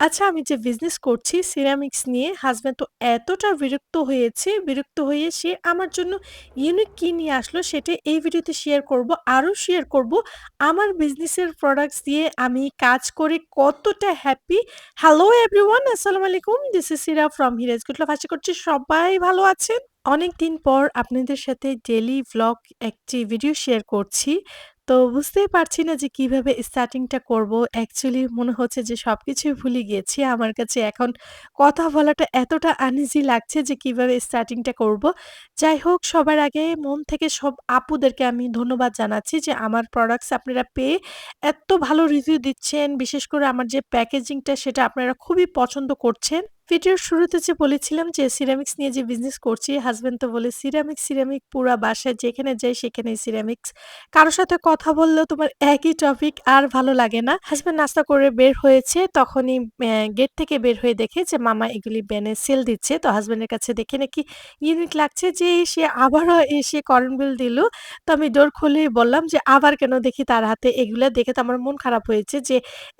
আচ্ছা আমি যে বিজনেস করছি সিরামিক্স নিয়ে হাজব্যান্ড তো এতটা বিরক্ত হয়েছে, বিরক্ত হয়ে সে আমার জন্য ইউনিক কি নিয়ে আসলো সেটা এই ভিডিওতে শেয়ার করব। আরও শেয়ার করব আমার বিজনেসের প্রোডাক্টস দিয়ে আমি কাজ করে কতটা হ্যাপি। হ্যালো এভরিওয়ান আসসালামু আলাইকুম। This is Sira from Hiraj good love আশা করছি সবাই ভালো আছেন। অনেক দিন পর আপনাদের সাথে ডেলি ভ্লগ একটি ভিডিও শেয়ার করছি। তো বুঝতেই পারছি না যে কীভাবে স্টার্টিংটা করব। অ্যাকচুয়ালি মনে হচ্ছে যে সবকিছুই ভুলে গিয়েছি। আমার কাছে এখন কথা বলাটা এতটা আনইজি লাগছে যে কীভাবে স্টার্টিংটা করব। যাই হোক, সবার আগে মন থেকে সব আপুদেরকে আমি ধন্যবাদ জানাচ্ছি যে আমার প্রোডাক্টস আপনারা পেয়ে এত ভালো রিভিউ দিচ্ছেন। বিশেষ করে আমার যে প্যাকেজিংটা সেটা আপনারা খুবই পছন্দ করছেন। ভিডিওর শুরুতে যে বলেছিলাম যে সিরামিক্স নিয়ে যে বিজনেস করছি, হাসব্যান্ড তো বলে সিরামিক, সিরামিক পুরা বাসায় যেখানে যাই সেখানেই সিরামিক্স। কারোর সাথে কথা বললেও তোমার একই টপিক আর ভালো লাগে না। হাজব্যান্ড নাস্তা করে বের হয়েছে তখনই গেট থেকে বের হয়ে দেখে যে মামা এগুলি ব্যানে সেল দিচ্ছে। তো হাজব্যান্ডের কাছে দেখে নাকি ইউনিক লাগছে যে সে আবারও এসে করেন্ট বিল দিল। তো আমি ডোর খুলেই বললাম যে, "আবার কেন?" দেখি তার হাতে এগুলো দেখে তো আমার মন খারাপ হয়েছে যে,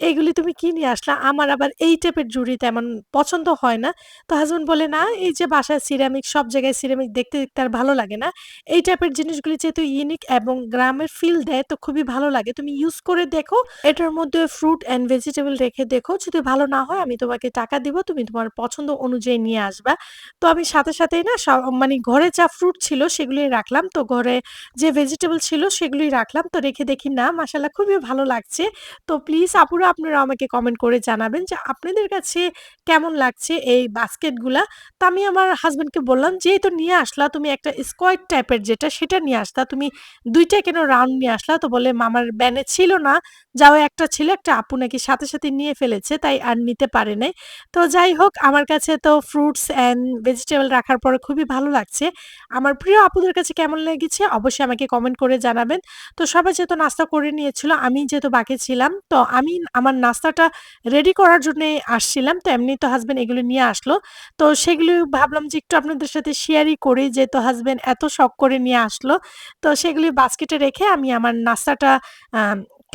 "এগুলি তুমি কি নিয়ে আসলা? আমার আবার এই টাইপের জুড়ি তেমন পছন্দ হয় না।" তো হাসব্যান্ড বলে, "না, এই যে বাসায় সিরামিক সব জায়গায় সিরামিক দেখতে, দেখতে আর ভালো লাগে না। এই টাইপের জিনিসগুলি যেহেতু ইউনিক এবং গ্রামের ফিল দেয় তো খুবই ভালো লাগে। তুমি ইউজ করে দেখো। এটার মধ্যে ফ্রুট অ্যান্ড ভেজিটেবল রেখে দেখো। যদি ভালো না হয় আমি তোমাকে টাকা দিব। তুমি তোমার পছন্দ অনুযায়ী নিয়ে আসবা।" তো আমি সাথে সাথেই না মানে ঘরে যা ফ্রুট ছিল সেগুলোই রাখলাম। তো ঘরে যে ভেজিটেবল ছিল সেগুলোই রাখলাম। তো রেখে দেখি না মাশাআল্লাহ খুবই ভালো লাগছে। তো প্লিজ আপুরা আপনারা আমাকে কমেন্ট করে জানাবেন যে আপনাদের কাছে কেমন লাগছে এই বাস্কেটগুলা। তো আমি আমার হাজব্যান্ডকে বললাম, "যেহেতু নিয়ে আসলা তুমি একটা স্কোয়ার টাইপের যেটা সেটা নিয়ে আসতা। তুমি ২ টা কেন রাউন্ড নিয়ে আসলা?" তো বলে, "মামার ব্যানে ছিল না। যাও একটা ছিল, একটা আপু নাকি সাথে, সাথে নিয়ে ফেলেছে তাই আর নিতে পারে নাই।" তো যাই হোক আমার কাছে তো ফ্রুটস অ্যান্ড ভেজিটেবল রাখার পরে খুবই ভালো লাগছে। আমার প্রিয় আপুদের কাছে কেমন লেগেছে অবশ্যই আমাকে কমেন্ট করে জানাবেন। তো সবাই যেহেতু নাস্তা করে নিয়েছিল, আমি যেহেতু বাকি ছিলাম তো আমি আমার নাস্তাটা রেডি করার জন্যে আসছিলাম। তো এমনি তো হাজব্যান্ড এগুলো নিয়ে আসলো। তো সেগুলো ভাবলাম যে একটু আপনাদের সাথে শেয়ারই করি যে তো হাজব্যান্ড এত শখ করে নিয়ে আসলো। তো সেগুলি বাস্কেটে রেখে আমি আমার নাস্তাটা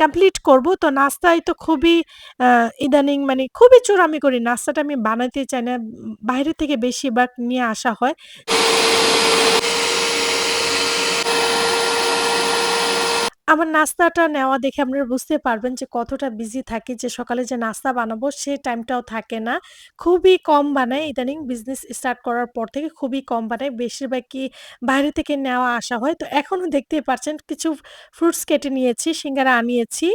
কমপ্লিট করব। তো নাস্তায় তো খুবই ইদানিং মানে খুবই চোরামি করি। নাস্তাটা আমি বানাতে চাই না। বাইরে থেকে বেশিরভাগ নিয়ে আসা হয়। আমার নাস্তাটা নেওয়া দেখে আপনারা বুঝতে পারবেন যে কতটা বিজি থাকে যে সকালে যে নাস্তা বানাবো সে টাইমটাও থাকে না। খুবই কম বানাই ইদানিং বিজনেস স্টার্ট করার পর থেকে খুবই কম বানাই। কি বাইরে থেকে নেওয়া আসা হয়। তো এখনও দেখতেই পারছেন কিছু ফ্রুটস কেটে নিয়েছি, সিঙ্গারা আনিয়েছি।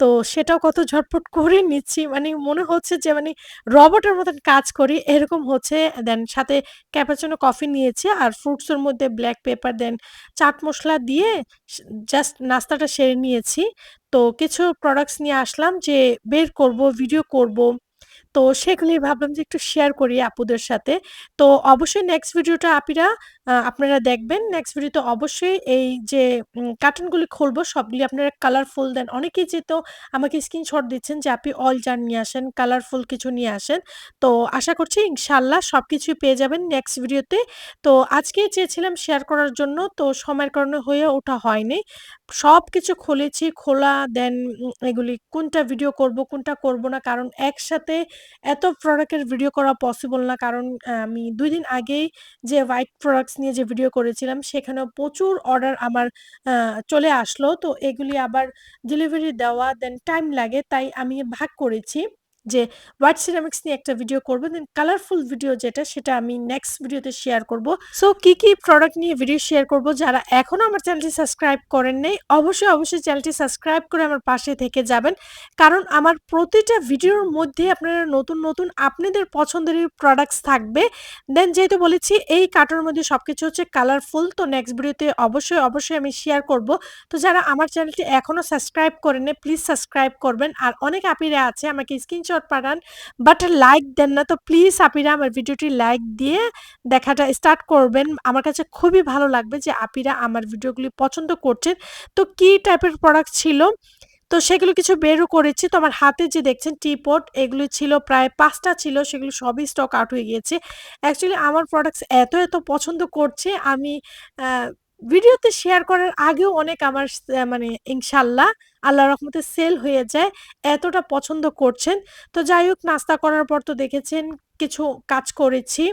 তো সেটাও কত ঝটপট করে নিচ্ছি। মানে মনে হচ্ছে যে মানে রবটের মতন কাজ করি এরকম হচ্ছে। দেন সাথে ক্যাপাচিনো কফি নিয়েছি আর ফ্রুটস এর মধ্যে black pepper then chaat masala দিয়ে জাস্ট নাস্তাটা সেরে নিয়েছি। তো কিছু প্রোডাক্টস নিয়ে আসলাম যে বের করব, ভিডিও করব। তো সেগুলোই ভাবলাম যে একটু শেয়ার করি আপুদের সাথে। তো অবশ্যই নেক্সট ভিডিওটা আপিরা আপনারা দেখবেন। নেক্সট ভিডিওতে অবশ্যই এই যে কার্টুনগুলি খুলবো সবগুলি আপনারা কালারফুল দেন অনেকেই যেহেতু আমাকে স্ক্রিনশট দিচ্ছেন যে আপনি অল জার নিয়ে আসেন, কালারফুল কিছু নিয়ে আসেন। তো আশা করছি ইনশাল্লাহ সব কিছুই পেয়ে যাবেন নেক্সট ভিডিওতে। তো আজকেই চেয়েছিলাম শেয়ার করার জন্য তো সময়ের কারণে হয়ে ওঠা হয়নি। সব কিছু খুলেছি, খোলা দেন এগুলি কোনটা ভিডিও করব, কোনটা করব না। কারণ একসাথে এত প্রোডাক্টের ভিডিও করা পসিবল না। কারণ আমি ২ দিন আগেই যে হোয়াইট প্রোডাক্টস নিয়ে যে ভিডিও করেছিলাম, সেখানেও প্রচুর অর্ডার আমার চলে আসলো। তো এগুলি আবার ডেলিভারি দেওয়া দেন টাইম লাগে। তাই আমি ভাগ করেছি যে হোয়াইট সিরামিক্স নিয়ে একটা ভিডিও করব দেন কালারফুল ভিডিও যেটা সেটা আমি নেক্সট ভিডিওতে শেয়ার করব। সো কি, কি প্রোডাক্ট নিয়ে ভিডিও শেয়ার করব যারা এখনও আমার চ্যানেলটি সাবস্ক্রাইব করেন নাই অবশ্যই, অবশ্যই চ্যানেলটি সাবস্ক্রাইব করে আমার পাশে থেকে যাবেন। কারণ আমার প্রতিটা ভিডিওর মধ্যে আপনারা নতুন, নতুন আপনাদের পছন্দেরই প্রোডাক্টস থাকবে। দেন যেহেতু বলেছি এই কার্টুনের মধ্যে সব কিছু হচ্ছে কালারফুল তো নেক্সট ভিডিওতে অবশ্যই, অবশ্যই আমি শেয়ার করব। তো যারা আমার চ্যানেলটি এখনও সাবস্ক্রাইব করেন প্লিজ সাবস্ক্রাইব করবেন। আর অনেক আপিরা আছে আমাকে স্ক্রিনশট পাঠান বাট লাইক দেন না। তো প্লিজ আপিরা আমার ভিডিওটি লাইক দিয়ে দেখাটা স্টার্ট করবেন। আমার কাছে খুবই ভালো লাগবে যে আপিরা আমার ভিডিওগুলি পছন্দ করছেন। তো কি টাইপের প্রোডাক্ট ছিল তো সেগুলো কিছু বেরও করেছি। তো আমার হাতে যে দেখছেন টি-পট এগুলো ছিল প্রায় পাঁচটা ছিল সেগুলো সবই স্টক আউট হয়ে গিয়েছে। অ্যাকচুয়ালি আমার প্রোডাক্টস এত, এত পছন্দ করছে আমি ভিডিওতে শেয়ার করার আগেও অনেক আমার মানে ইনশাল্লাহ আল্লাহ রহমতে সেল হয়ে যায়। এতটা পছন্দ করছেন। তো যাই হোক, নাস্তা করার পর তো দেখেছেন, কিছু কাজ করেছি।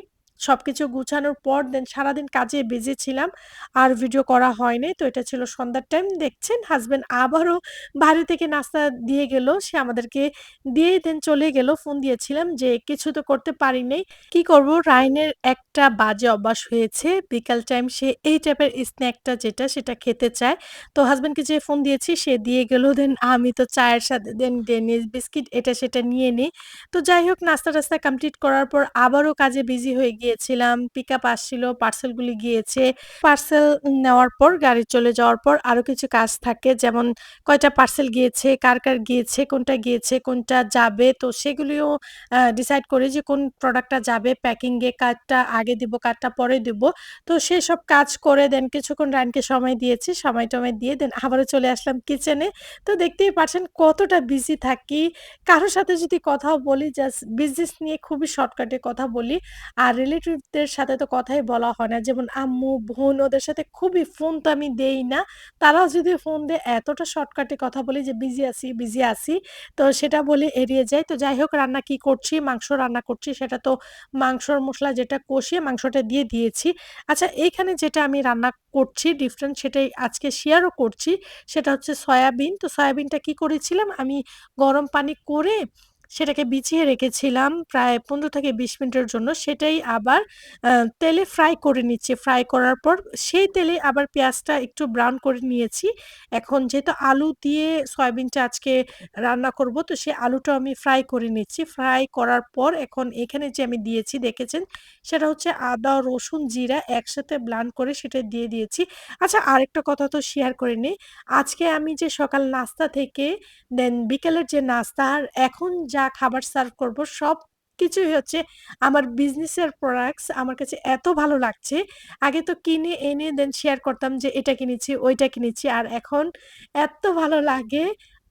সবকিছু গুছানোর পর দেন সারাদিন কাজে বিজি ছিলাম। আর ভিডিও করা হয়নি। তো এটা ছিল সন্ধ্যার টাইম। দেখছেন হাজব্যান্ড আবারও বাইরে থেকে নাস্তা দিয়ে গেল। সে আমাদেরকে দিয়েই দেন চলে গেল। ফোন দিয়েছিলাম যে কিছু তো করতে পারি নাই। কি করব? রায়নের একটা বাজে অভ্যাস হয়েছে। বিকাল টাইম সে এই টাইপের স্ন্যাকটা যেটা, সেটা খেতে চায়। তো হাজব্যান্ডকে যে ফোন দিয়েছি, সে দিয়ে গেল। দেন আমি তো চায়ের সাথে দেন ডেনিশ বিস্কিট এটা সেটা নিয়ে নিই। তো যাই হোক, নাস্তা-টাস্তা কমপ্লিট করার পর আবারও কাজে বিজি হয়ে গিয়েছিলাম। পিক আপ আসছিল, পার্সেলগুলি গিয়েছে। পার্সেল নেওয়ার পর গাড়ি চলে যাওয়ার পর আরও কিছু কাজ থাকে। যেমন কয়টা পার্সেল গিয়েছে, কার, কার গিয়েছে, কোনটা গিয়েছে, কোনটা যাবে। তো সেগুলিও ডিসাইড করি যে কোন প্রোডাক্টটা যাবে প্যাকিংয়ে এ কারটা আগে দিব, কারটা পরে দিব। তো সেসব কাজ করে দেন কিছুক্ষণ রায়নকে সময় দিয়েছি। সময়-টময় দিয়ে দেন আবারও চলে আসলাম কিচেনে। তো দেখতেই পারছেন কতটা বিজি থাকি। কারোর সাথে যদি কথাও বলি জাস্ট বিজনেস নিয়ে খুবই শর্টকাটে কথা বলি। আর রিলেটিভদের সাথে তো কথাই বলা হয় না। যেমন আম্মু, বোন ওদের সাথে খুবই ফোন তো আমি দেই না। তারাও যদি ফোন দেয় এতটা শর্টকাটে কথা বলি যে বিজি আছি, বিজি আছি। তো সেটা বলে এড়িয়ে যাই। তো যাই হোক রান্না কি করছি? মাংস রান্না করছি। সেটা তো মাংসর মশলা যেটা কষিয়ে মাংসটা দিয়ে দিয়েছি। আচ্ছা এইখানে যেটা আমি রান্না করছি ডিফারেন্ট সেটাই আজকে শেয়ারও করছি। সেটা হচ্ছে সয়াবিন। তো সয়াবিনটা কি করেছিলাম আমি গরম পানি করে সেটাকে বিছিয়ে রেখেছিলাম প্রায় ১৫ থেকে ২০ মিনিটের জন্য। সেটাই আবার তেলে ফ্রাই করে নিচ্ছি। ফ্রাই করার পর সেই তেলে আবার পেঁয়াজটা একটু ব্রাউন করে নিয়েছি। এখন যেহেতু আলু দিয়ে সয়াবিনটা আজকে রান্না করব তো সেই আলুটাও আমি ফ্রাই করে নিচ্ছি। ফ্রাই করার পর এখন এখানে যে আমি দিয়েছি দেখেছেন সেটা হচ্ছে আদা, রসুন, জিরা একসাথে ব্লান্ড করে সেটা দিয়ে দিয়েছি। আচ্ছা আরেকটা কথা তো শেয়ার করে নেই। আজকে আমি যে সকাল নাস্তা থেকে দেন বিকেলের যে নাস্তা আর এখন যা খাবার সার্ভ করব সব সবকিছুই হচ্ছে আমার বিজনেসের প্রোডাক্টস আমার কাছে এত ভালো লাগছে। আগে তো কিনে এনে দেন শেয়ার করতাম যে এটা কিনেছি, ওইটা কিনেছি। আর এখন এত ভালো লাগে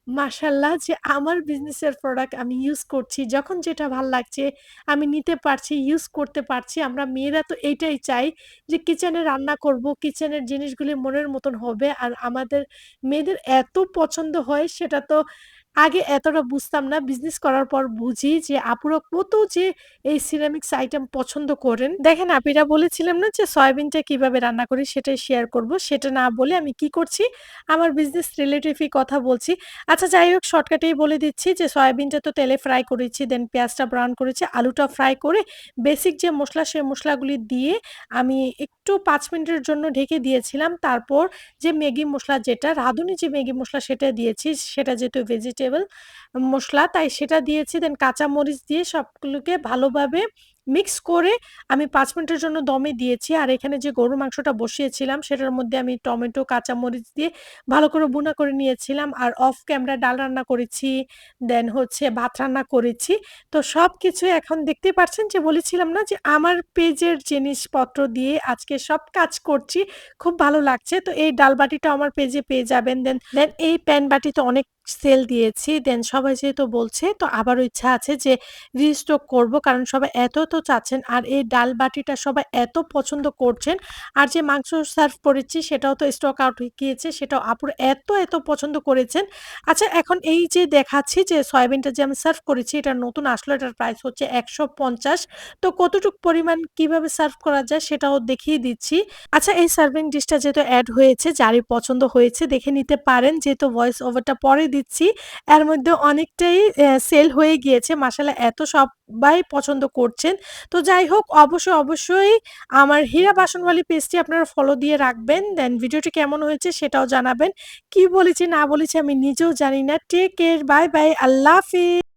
মাশাআল্লাহ যে আমার বিজনেসের প্রোডাক্ট আমি ইউজ করছি। যখন যেটা ভালো লাগছে আমি নিতে পারছি, ইউজ করতে পারছি। আমরা মেয়েরা তো এইটাই চাই যে কিচেনে রান্না করব, কিচেনের জিনিসগুলি মনের মতন হবে। আর আমাদের মেয়েদের এত পছন্দ হয় সেটা তো আগে এতটা বুঝতাম না। বিজনেস করার পর বুঝি যে আপুরা কত যে এই সিরামিক্স আইটেম পছন্দ করেন। দেখেন আপিরা বলেছিলাম না যে সয়াবিনটা কীভাবে রান্না করি সেটাই শেয়ার করব। সেটা না বলে আমি কি করছি আমার বিজনেস রিলেটিভই কথা বলছি। আচ্ছা যাই হোক শর্টকাটেই বলে দিচ্ছি যে সয়াবিনটা তো তেলে ফ্রাই করেছি, দেন পেঁয়াজটা ব্রাউন করেছি, আলুটা ফ্রাই করে বেসিক যে মশলা সে মশলাগুলি দিয়ে আমি পাঁচ মিনিটের জন্য ঢেকে দিয়েছিলাম। তারপর যে ম্যাগি মশলা যেটা, রাঁধুনি যে ম্যাগি মশলা সেটা দিয়েছি। সেটা যেহেতু ভেজিটেবল মশলা, তাই সেটা দিয়েছি। দেন কাঁচামরিচ দিয়ে সবগুলোকে ভালোভাবে মিক্স করে আমি পাঁচ মিনিটের জন্য দমে দিয়েছি। আর এখানে যে গরুর মাংসটা বসিয়েছিলাম সেটার মধ্যে আমি টমেটো, কাঁচামরিচ দিয়ে ভালো করে ভুনা করে নিয়েছিলাম। আর অফ ক্যামেরা ডাল রান্না করেছি, দেন হচ্ছে ভাত রান্না করেছি। তো সবকিছু এখন দেখতে পারছেন যে বলেছিলাম না যে আমার পেজের জিনিসপত্র দিয়ে আজকে সব কাজ করছি। খুব ভালো লাগছে। তো এই ডাল বাটিটাও আমার পেজে পেয়ে যাবেন। দেন দেন এই প্যান বাটি তো অনেক সেল দিয়েছি। দেন সবাই যেহেতু বলছে তো আবারও ইচ্ছা আছে যে রিস্টক করব। কারণ সবাই এত, তো চাচ্ছেন। আর এই ডাল বাটিটা সবাই এত পছন্দ করছেন। আর যে মাংস সার্ভ করেছি সেটাও তো স্টক আউট হয়ে গিয়েছে। সেটাও আপুরা এত, এত পছন্দ করেছেন। আচ্ছা এখন এই যে দেখাচ্ছি যে সয়াবিনটা যে আমি সার্ভ করেছি এটা নতুন আসলো এটার প্রাইস হচ্ছে ১৫০ তো কতটুক পরিমাণ কীভাবে সার্ভ করা যায় সেটাও দেখিয়ে দিচ্ছি। আচ্ছা এই সার্ভিং ডিশটা যেহেতু অ্যাড হয়েছে যারই পছন্দ হয়েছে দেখে নিতে পারেন। যেহেতু ভয়েস ওভারটা পরে দিচ্ছি। এর মধ্যে অনেকটাই সেল হয়ে গিয়েছে। মাসালা এত সবাই পছন্দ করছেন। তো যাই হোক অবশ্যই, অবশ্যই আমার হীরা বাসনওয়ালি পেজটি আপনারা ফলো দিয়ে রাখবেন। দেন ভিডিওটি কেমন হয়েছে সেটাও জানাবেন। কি বলেছি না বলেছি আমি নিজেও জানি না। Take care, bye, bye. আল্লাহ হাফেজ।